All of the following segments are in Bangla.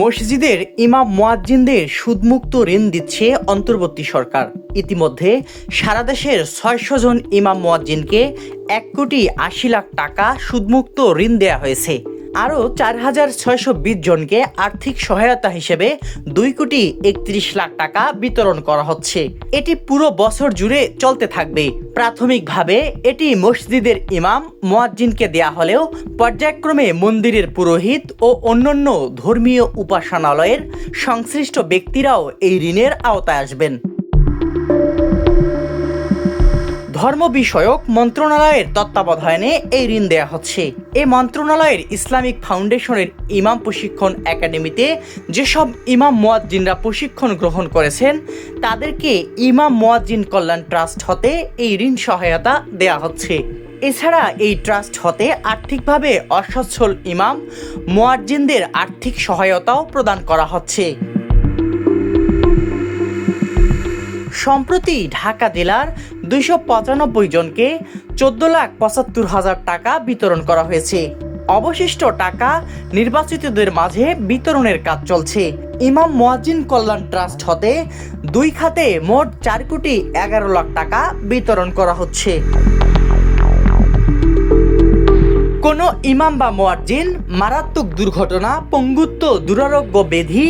মসজিদের ইমাম মোয়াজ্জিনদের সুদমুক্ত ঋণ দিচ্ছে অন্তর্বর্তী সরকার। ইতিমধ্যে সারা দেশের ছয়শো জন ইমাম মোয়াজ্জিনকে এক কোটি আশি লাখ টাকা সুদমুক্ত ঋণ দেয়া হয়েছে। আরও চার হাজার ছয়শো বিশ জনকে আর্থিক সহায়তা হিসেবে দুই কোটি একত্রিশ লাখ টাকা বিতরণ করা হচ্ছে। এটি পুরো বছর জুড়ে চলতে থাকবে। প্রাথমিকভাবে এটি মসজিদের ইমাম, মোয়াজ্জিনকে দেয়া হলেও পর্যায়ক্রমে মন্দিরের পুরোহিত ও অন্যান্য ধর্মীয় উপাসনালয়ের সংশ্লিষ্ট ব্যক্তিরাও এই ঋণের আওতায় আসবেন। ধর্ম বিষয়ক মন্ত্রণালয়ের তত্ত্বাবধানে এই ঋণ দেয়া হচ্ছে। এই মন্ত্রণালয়ের ইসলামিক ফাউন্ডেশনের ইমাম প্রশিক্ষণ একাডেমিতে যেসব ইমাম মোয়াজ্জিনরা প্রশিক্ষণ গ্রহণ করেছেন, তাদেরকে ইমাম মোয়াজ্জিন কল্যাণ ট্রাস্ট হতে এই ঋণ সহায়তা দেয়া হচ্ছে। এছাড়া এই ট্রাস্ট হতে আর্থিকভাবে অসচ্ছল ইমাম মোয়াজ্জিনদের আর্থিক সহায়তাও প্রদান করা হচ্ছে। সম্প্রতি ঢাকা জেলার দুইশো পঁচানব্বই জনকে চোদ্দ লাখ পঁচাত্তর হাজার টাকা বিতরণ করা হয়েছে। অবশিষ্ট টাকা নির্বাচিতদের মাঝে বিতরণের কাজ চলছে। ইমাম মোয়াজিন কল্যাণ ট্রাস্ট হতে দুই খাতে মোট চার কোটি এগারো লাখ টাকা বিতরণ করা হচ্ছে। কোনো ইমাম বা মোয়াজ্জিন মারাত্মক দুর্ঘটনা, পঙ্গুত্ব, দুরারোগ্য ব্যাধি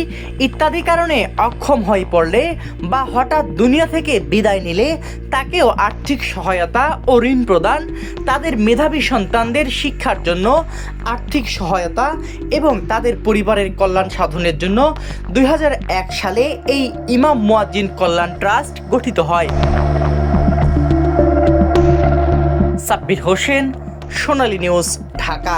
ইত্যাদি কারণে অক্ষম হয়ে পড়লে বা হঠাৎ দুনিয়া থেকে বিদায় নিলে তাকেও আর্থিক সহায়তা ও ঋণ প্রদান, তাদের মেধাবী সন্তানদের শিক্ষার জন্য আর্থিক সহায়তা এবং তাদের পরিবারের কল্যাণ সাধনের জন্য দুই হাজার এক সালে এই ইমাম মোয়াজ্জিন কল্যাণ ট্রাস্ট গঠিত হয়। সাব্বির হোসেন সোনালী নিউজ ঢাকা।